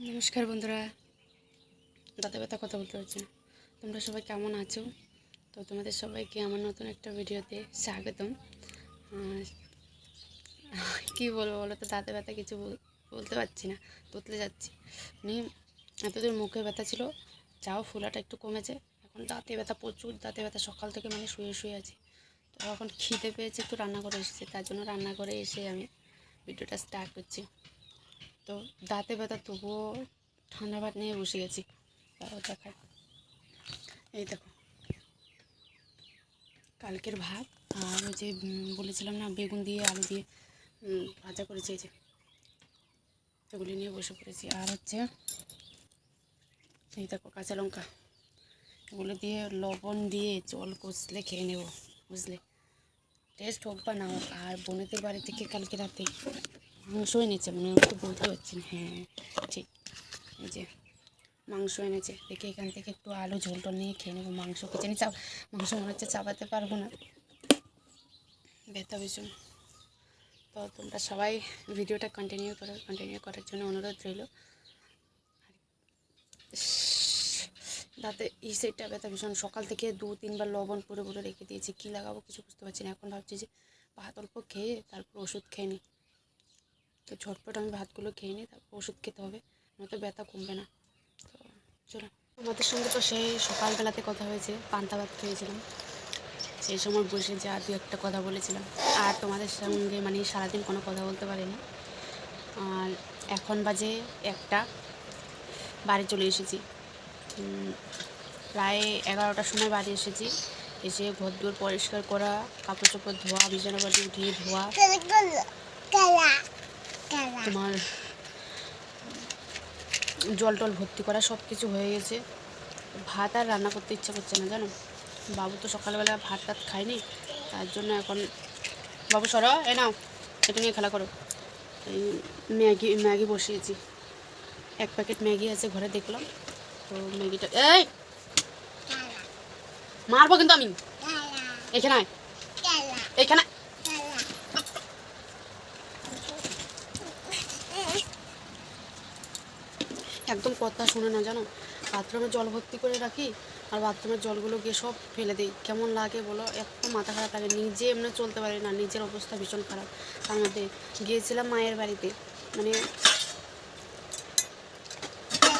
নমস্কার বন্ধুরা। দাদা ব্যথা কথা বলতে পারছি না। তোমরা সবাই কেমন আছো? তো তোমাদের সবাইকে আমার নতুন একটা ভিডিওতে স্বাগতম। কী বলব বলো তো, দাঁতে ব্যথা কিছু বল- বলতে পারছি না তুতলে যাচ্ছি। মানে এতদিন মুখে ব্যথা ছিল, যাও ফুলাটা একটু কমেছে। এখন দাঁতে ব্যথা প্রচুর, দাঁতে ব্যথা সকাল থেকে মানে শুয়ে শুয়ে আছি। তো এখন খিদে পেয়েছে, একটু রান্না করে এসেছে, তার জন্য রান্না করে এসে আমি ভিডিওটা স্টার্ট করছি। তো দাঁতে ব্যথা তবুও ঠান্ডা ভাত নিয়ে বসে গেছি। তাও দেখায় এই দেখো। কালকের ভাত আর ওই যে বলেছিলাম না, বেগুন দিয়ে, আলু দিয়ে ভাজা করেছি এই যে। এগুলি নিয়ে বসে পড়েছি। আর হচ্ছে, এই দেখো কাঁচা লঙ্কা। এগুলো দিয়ে লবণ দিয়ে জল কষলে খেয়ে নেব, বুঝলে? টেস্ট হোক বা না হোক। আর বোনেদের বাড়ি থেকে কালকে রাতে মাংস এনেছে মানে তো বলতে পারছি না। হ্যাঁ ঠিক। এই যে মাংস এনেছে, দেখে এখান থেকে একটু আলু ঝোল টোল নিয়ে খেয়ে নেব, মাংস কি জানি চাপ মাংস মনে হচ্ছে চাপাতে পারব না। ব্যথা ভীষণ। তো তোমরা সবাই ভিডিওটা কন্টিনিউ করো কন্টিনিউ করার জন্য অনুরোধ রইল। দাঁতে এই সাইডটা ব্যথা ভীষণ। সকাল থেকে দু, তিনবার লবণ পুরো পুরো রেখে দিয়েছি। কী লাগাবো কিছু বুঝতে পারছি না। এখন ভাবছি যে ভাত অল্প খেয়ে তারপর ওষুধ খেয়ে নিই। তো ঝটপট আমি ভাতগুলো খেয়ে নিই, তারপর ওষুধ খেতে হবে, নয়তো ব্যথা কমবে না। তো চলো। আমাদের সঙ্গে তো সেই সকালবেলাতে কথা হয়েছে, পান্তা ভাত খেয়েছিলাম। সেই সময় বসে যা দু একটা কথা বলেছিলাম। আর তোমাদের সঙ্গে মানে সারাদিন কোনো কথা বলতে পারিনি। আর এখন বাজে একটা, বাড়ি চলে এসেছি। প্রায় এগারোটার সময় বাড়ি এসেছি। এসে ঘর দুয়ার পরিষ্কার করা, কাপড় চোপড় ধোয়া, বিছানা বাটি উঠিয়ে ধোয়া। তোমার জল টল ভর্তি করা সব কিছু হয়ে গেছে। ভাত আর রান্না করতে ইচ্ছা করছে না জানো? বাবু তো সকালবেলা ভাত টাত খায়নি তার জন্য এখন বাবু সরো এ নাও এটা নিয়ে খেলা করো। এই ম্যাগি ম্যাগি বসিয়েছি। এক প্যাকেট ম্যাগি আছে ঘরে দেখলাম। তো ম্যাগিটা এই! মারবো কিন্তু আমি। এখানে এখানে একদম কথা শুনে না, জানো? বাথরুমে জল ভর্তি করে রাখি আর বাথরুমের জলগুলো গিয়ে সব ফেলে দিই। কেমন লাগে বলো? এত মাথা খারাপ লাগে, নিজে এমনি চলতে পারি না, নিজের অবস্থা ভীষণ খারাপ। তার মধ্যে গিয়েছিলাম মায়ের বাড়িতে মানে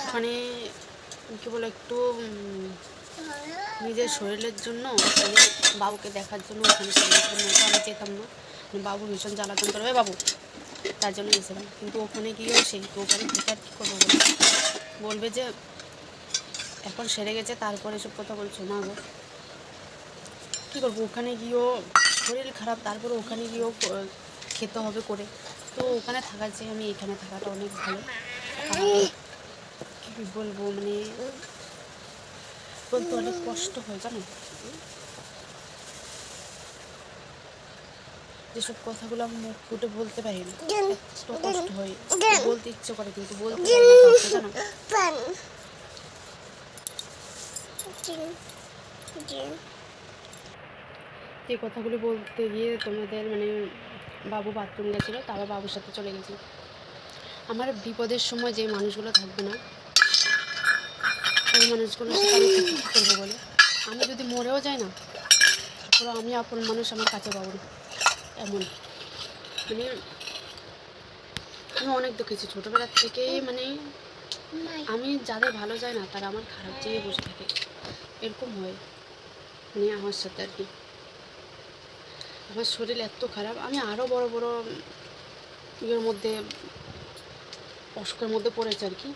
ওখানে কী বলো একটু নিজের শরীরের জন্য মানে বাবুকে দেখার জন্য ওখানে যেতাম না। মানে বাবু ভীষণ জ্বালাতন করবে বাবু তার জন্য গেছিলাম কিন্তু ওখানে গিয়েও সেই ওখানে থেকে কী করব বলো? বলবে যে, এখন সেরে গেছে, তারপরে এসব কথা বলছো, না গো। কী করব? ওখানে গিয়েও শরীর খারাপ, তারপরে ওখানে গিয়েও খেতে হবে করে। তো ওখানে থাকার চেয়ে আমি এখানে থাকাটা অনেক ভালো। কী বলব মানে বলতে অনেক কষ্ট হয়, জানো? যেসব কথাগুলো আমি মুখ ফুটে বলতে পারি না এত কষ্ট হয়। বলতে ইচ্ছে করে কিন্তু বলতে পারি না কাউকে, জানো এই কথাগুলি বলতে গিয়ে তোমাদের মানে বাবু বাথরুম গেছিল তারা বাবুর সাথে চলে গেছি। আমার বিপদের সময় যে মানুষগুলো থাকবে না ওই মানুষগুলো সাথে আমি করব বলে? আমি যদি মরেও যাই না তারপরে আমি আপন মানুষ আমার কাছে পাবো না এমন। মানে আমি অনেক দেখেছি ছোটোবেলার থেকেই মানে আমি যাদের ভালো যায় না তারা আমার খারাপ চেয়ে বসে থাকে। এরকম হয়। মানে আমার সাথে আর কি। আমার শরীর এত খারাপ আমি আরও বড় বড় ইয়ের মধ্যে অসুখের মধ্যে পড়েছি আর কি।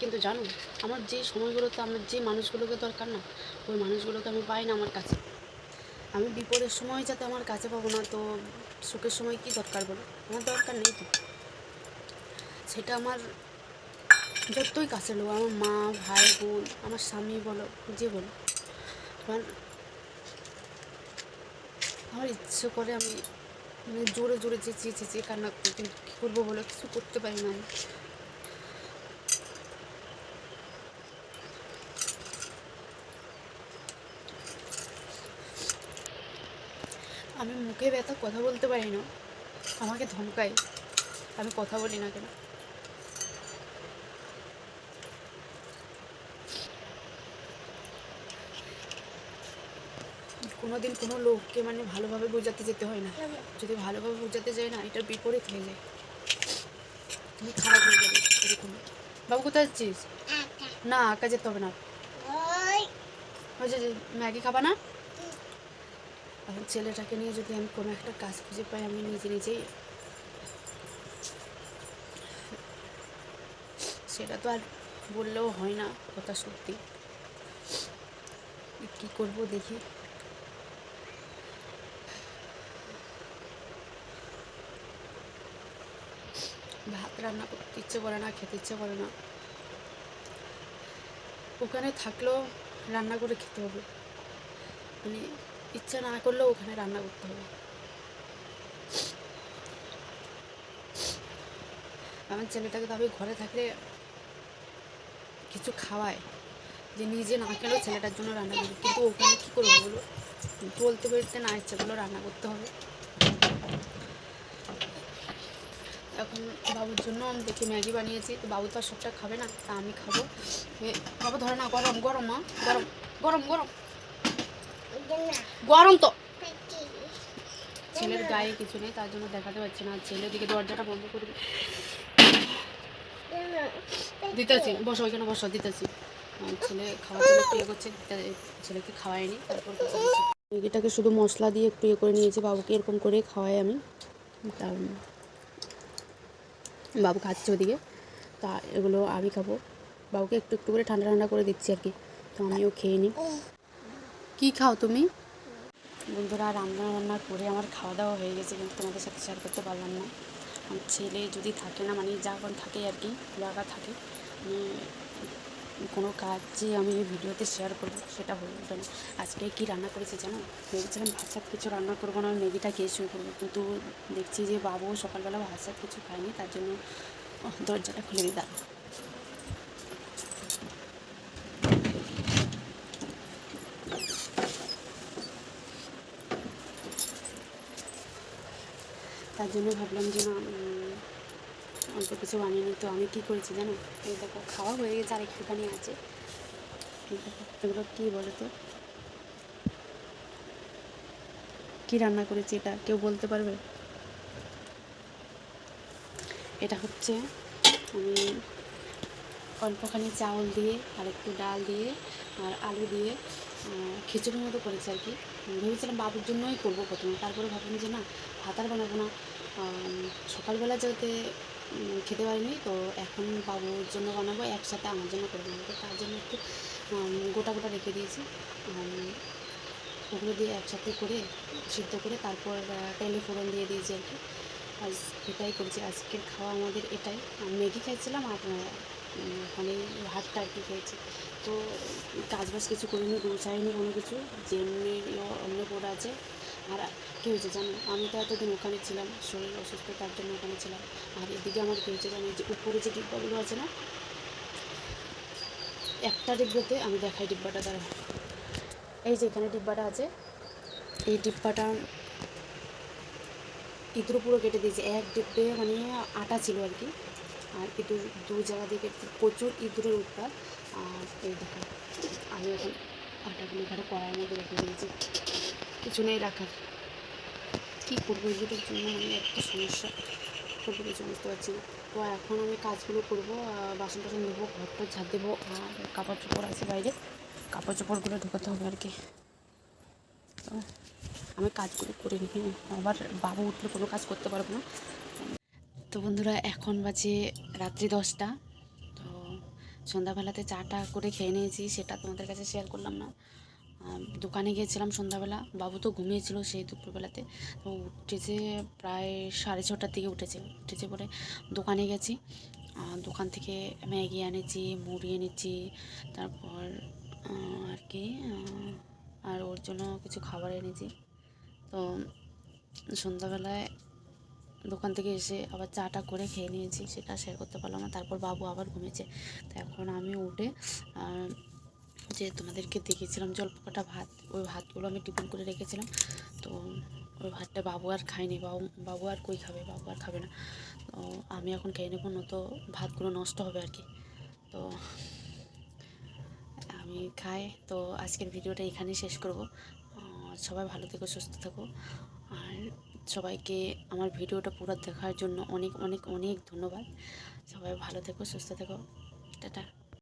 কিন্তু জানো আমার যে সময়গুলোতে আমার যে মানুষগুলোকে দরকার না ওই মানুষগুলোকে আমি পাই না আমার কাছে। আমি বিপদের সময় যাতে আমার কাছে পাবো না, তো সুখের সময় কি দরকার বলো? আমার দরকার নেই তো। সেটা আমার যতই কাছে লোক, আমার মা, ভাই, বোন, আমার স্বামী বলো, যে বলো। আমার আমার ইচ্ছে করে আমি মানে জোরে জোরে চেঁচিয়ে চেঁচিয়ে কান্না কী করব বলো? কিছু করতে পারি না আমি। আমি মুখে ব্যথা কথা বলতে পারি না। আমাকে ধমকায়। আমি কথা বলি না কেন? কোনোদিন কোনো লোককে মানে ভালোভাবে বোঝাতে যেতে হয় না। যদি ভালোভাবে বোঝাতে যায় না এটার বিপরীত হয়ে যায়। তুমি খারাপ হয়ে যাবে এরকম। বাবু কোথায় যাচ্ছিস? না আঁকা যেতে হবে না। যে ম্যাগি খাবা না? ছেলেটাকে নিয়ে যদি আমি কোনো একটা কাজ খুঁজে পাই, আমি নিজে নিজেই সেটা তো আর বললেও হয় না কথা সত্যি। কি করব দেখি। ভাত রান্না করতে ইচ্ছে করে না, খেতে ইচ্ছে করে না। ওখানে থাকলেও রান্না করে খেতে হবে। মানে ইচ্ছা না করলেও ওখানে রান্না করতে হবে। আমার ছেলেটাকে তো আমি ঘরে থাকলে কিছু খাওয়ায়, যে নিজে না খেলেও ছেলেটার জন্য রান্না করি কিন্তু ওখানে কী করব বলো? চলতে বেরোতে না ইচ্ছে করলেও রান্না করতে হবে। এখন বাবুর জন্য আমি দেখি ম্যাগি বানিয়েছি, তো বাবু তো আর সবটা খাবে না, তা আমি খাব। বাবু ধরে না গরম গরম মা, গরম গরম গরম। গরম তো। ছেলের গায়ে কিছু নেই তার জন্য দেখাতে পারছি না। ছেলে দিকে দরজাটা বন্ধ করে দিতেছি বসো ওইখানে বসো দিতেছি। ছেলে খাওয়ার জন্য ইয়ে করছে ছেলেকে খাওয়াইনি তারপর। ম্যাগিটাকে শুধু মশলা দিয়ে একটু ইয়ে করে নিয়েছি বাবুকে এরকম করে খাওয়াই আমি। তা বাবু খাচ্ছে ওদিকে তা এগুলো আমি খাব। বাবুকে একটু একটু করে ঠান্ডা ঠান্ডা করে দিচ্ছি আর কি তো আমিও খেয়ে নিই। কী খাও তুমি? বন্ধুরা, রান্না বান্না করে আমার খাওয়া দাওয়া হয়ে গেছে, কিন্তু তোমাদের সাথে শেয়ার করতে পারলাম না। আমার ছেলে যদি থাকে না মানে যখন থাকে আর কি জায়গা থাকে কোনো কাজ যে আমি ভিডিওতে শেয়ার করব, সেটা হয়ে ওঠে না। আজকে কী রান্না করেছি জানো? ভেবেছিলাম ভাত শাক কিছু রান্না করব না ম্যাগিটা খেয়ে শুরু করব কিন্তু দেখছি যে বাবু সকালবেলা ভাত শাক কিছু খায়নি, তার জন্য দরজাটা খুলে দিই দাঁড়া তার জন্য ভাবলাম যে, না অল্প কিছু বানিয়ে নিই। তো আমি কী করেছি জানো? এই দেখো, খাওয়া হয়ে গেছে আর একটুখানি আছে। এগুলো কী বলো তো কী রান্না করেছি এটা? কেউ বলতে পারবে? এটা হচ্ছে, আমি অল্পখানি চাউল দিয়ে আর একটু ডাল দিয়ে আর আলু দিয়ে খিচুড়ির মতো করেছি আর কি। ভেবেছিলাম বাবুর জন্যই করব প্রথমে। তারপরে ভাবলাম যে, না, ভাত আর বানাবো না। সকালবেলা যাতে খেতে পারিনি, তো এখন বাবুর জন্য বানাবো, একসাথে আমার জন্য করে বানাবো তার জন্য একটু গোটা গোটা রেখে দিয়েছি। ওগুলো দিয়ে একসাথে করে, সিদ্ধ করে তারপর তেলে ফোড়ন দিয়ে দিয়েছি আর কি। আজ এটাই করেছি। আজকের খাওয়া আমাদের এটাই। ম্যাগি খাইছিলাম আর ওখানে ভাতটা আর কি খেয়েছি। তো কাজ বাজ কিছু করিনি, গুছাইনি কোনো কিছু। যেমনি অন্য পড়ে আছে আর কী হয়েছে জানো? আমি তো এতদিন ওখানে ছিলাম, শরীর অসুস্থ, তার জন্য ওখানে ছিলাম। আর এদিকে আমার কী হয়েছে জানো যে উপরে যে ডিব্বাগুলো আছে না, একটা ডিব্বাতে আমি দেখাই ডিব্বাটা দ্বারা এই যে এখানে ডিব্বাটা আছে, এই ডিব্বাটা ইঁদুর পুরো কেটে দিয়েছে। এক ডিব্বে মানে আটা ছিল আর কি। আর ইঁদুর দু জায়গা দিয়ে কেটে প্রচুর ইঁদুরের উৎপাত। আর এই দেখো, আমি এখন আটাগুলো এখানে কড়াইয়ের মধ্যে রেখে দিয়েছি। কিছু নেই রাখার। কী করব? এগুলোর জন্য মানে একটা সমস্যা। করব কিছু বুঝতে পারছি না। তো এখন আমি কাজগুলো করব বাসন টাসন ধোবো ঘর টর ঝাঁট দেবো আর কাপড় চোপড় আছে বাইরে। কাপড় চোপড়গুলো ঢোকাতে হবে আর কি। তো আমি কাজগুলো করে নিই হ্যাঁ। আবার বাবু উঠলে কোনো কাজ করতে পারব না। তো বন্ধুরা এখন বাজে রাত্রি দশটা। তো সন্ধ্যাবেলাতে চাটা করে খেয়ে নিয়েছি সেটা তোমাদের কাছে শেয়ার করলাম না। আম, দোকানে গিয়েছিলাম সন্ধ্যাবেলা। বাবু তো ঘুমিয়েছিল সেই দুপুরবেলাতে। তো উঠেছে প্রায় সাড়ে ছটার দিকে উঠেছে। উঠেছে পরে দোকানে গেছি। দোকান থেকে ম্যাগি এনেছি, মুড়ি এনেছি, তারপর আর কি আর ওর জন্য কিছু খাবার এনেছি। তো সন্ধ্যাবেলায় দোকান থেকে এসে আবার চাটা করে খেয়ে নিয়েছি, সেটা শেয়ার করতে পারলাম না। তারপর বাবু আবার ঘুমিয়েছে। তো এখন আমি উঠে যে তোমাদেরকে দেখেছিলাম জল পোকাটা ভাত, ওই ভাতগুলো আমি টিফিন করে রেখেছিলাম। তো ওই ভাতটা বাবু আর খায়নি, বাবু বাবু আর কই খাবে? বাবু আর খাবে না। তো আমি এখন খেয়ে নেব নতো ভাতগুলো নষ্ট হবে আর কি। তো আমি খাই, তো আজকের ভিডিওটা এখানেই শেষ করব। সবাই ভালো থেকো, সুস্থ থেকো। আর সবাইকে আমার ভিডিওটা পুরো দেখার জন্য অনেক অনেক অনেক ধন্যবাদ। সবাই ভালো থেকো, সুস্থ থেকো। টাটা।